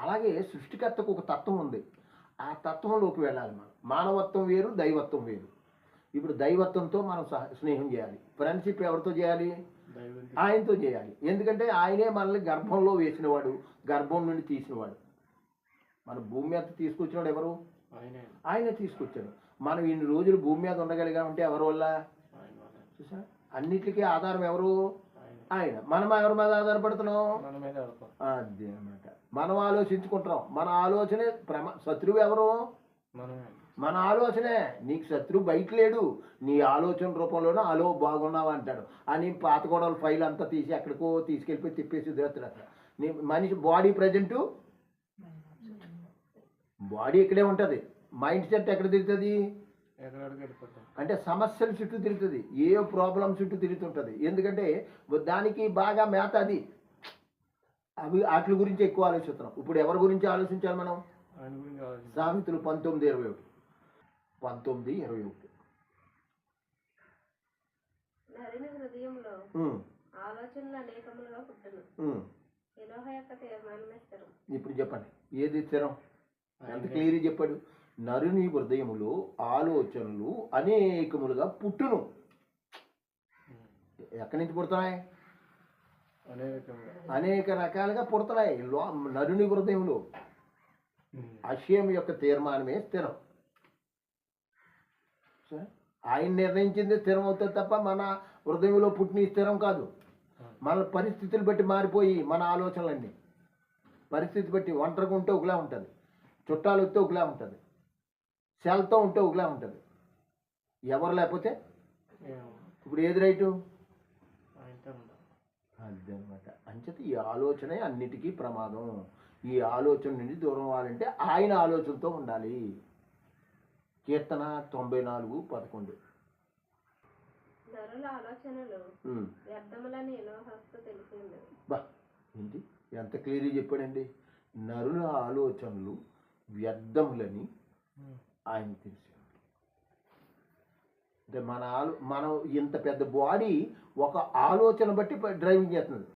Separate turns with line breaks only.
అలాగే సృష్టికర్తకు ఒక తత్వం ఉంది. ఆ తత్వంలోకి వెళ్ళాలి మనం. మానవత్వం వేరు దైవత్వం వేరు. ఇప్పుడు దైవత్వంతో మనం సహ- స్నేహం చేయాలి. ఫ్రెండ్షిప్ ఎవరితో చేయాలి? ఆయనతో చేయాలి. ఎందుకంటే ఆయనే మనల్ని గర్భంలో వేసినవాడు గర్భం నుండి తీసినవాడు. మన భూమి మీద తీసుకొచ్చినాడు ఎవరు?
ఆయనే.
తీసుకొచ్చాడు. మనం ఇన్ని రోజులు భూమి మీద ఉండగలిగామంటే ఎవరి వల్ల? చూసా అన్నిటికీ ఆధారం ఎవరు?
ఆయన.
మనం ఎవరి మీద ఆధారపడుతున్నాం అదే అన్నమాట. మనం ఆలోచించుకుంటున్నాం. మన ఆలోచనే ప్రమ శత్రువు ఎవరు?
మనమే.
మన ఆలోచనే. నీకు శత్రువు బయట లేడు. నీ ఆలోచన రూపంలోనే అలో బాగున్నావు అంటాడు. అని పాత గొడవల ఫైల్ అంతా తీసి ఎక్కడికో తీసుకెళ్ళిపోయి తిప్పేసి అసలు నీ మనిషి బాడీ ప్రజెంట్ బాడీ ఇక్కడే ఉంటుంది. మైండ్ సెట్ ఎక్కడ తిరుగుతుంది అంటే సమస్యల చుట్టూ తిరుగుతుంది. ఏ ప్రాబ్లం చుట్టూ తిరుగుతుంటుంది. ఎందుకంటే దానికి బాగా మేత అది. అవి వాటి గురించి ఎక్కువ ఆలోచిస్తున్నాం. ఇప్పుడు ఎవరి గురించి ఆలోచించాలి మనం? సామెతలు పంతొమ్మిది ఇరవై ఒకటి. పంతొమ్మిది ఇరవై ఒకటి. ఇప్పుడు చెప్పండి. ఏది స్థిరం? ఎంత. క్లియర్ చెప్పాడు? నరుని హృదయములో ఆలోచనలు అనేకములుగా పుట్టును. ఎక్కడి నుంచి పుడుతున్నాయి?
అనేకంగా
అనేక రకాలుగా పుడుతున్నాయి. లో నరుని హృదయంలో
ఉమ్.
ఆశయం యొక్క తీర్మానమే స్థిరం? ఆయన నిర్ణయించింది స్థిరం అవుతుంది తప్ప మన హృదయంలో పుట్టిన స్థిరం కాదు. మన పరిస్థితులు బట్టి మారిపోయి మన ఆలోచనలన్నీ. పరిస్థితి బట్టి ఒంటరిగా ఉంటే ఒకలా ఉంటుంది. చుట్టాలు వస్తే ఒకలా ఉంటుంది. సెల్తో ఉంటే ఒకలా ఉంటుంది. ఎవరు లేకపోతే. ఇప్పుడు ఏది రైటు? అదనమాట. అంచేత ఈ ఆలోచనే అన్నిటికీ ప్రమాదం. ఈ ఆలోచన నుండి దూరం అవ్వాలంటే ఆయన ఆలోచనతో ఉండాలి. కీర్తన తొంభై నాలుగు పదకొండు. ఏంటి? ఎంత క్లియర్గా చెప్పాడండి? నరుల ఆలోచనలు వ్యర్థములని. ఆయన తెలిసి అంటే మన ఆలో మనం ఇంత పెద్ద బాడీ ఒక ఆలోచన బట్టి డ్రైవింగ్ చేస్తుంది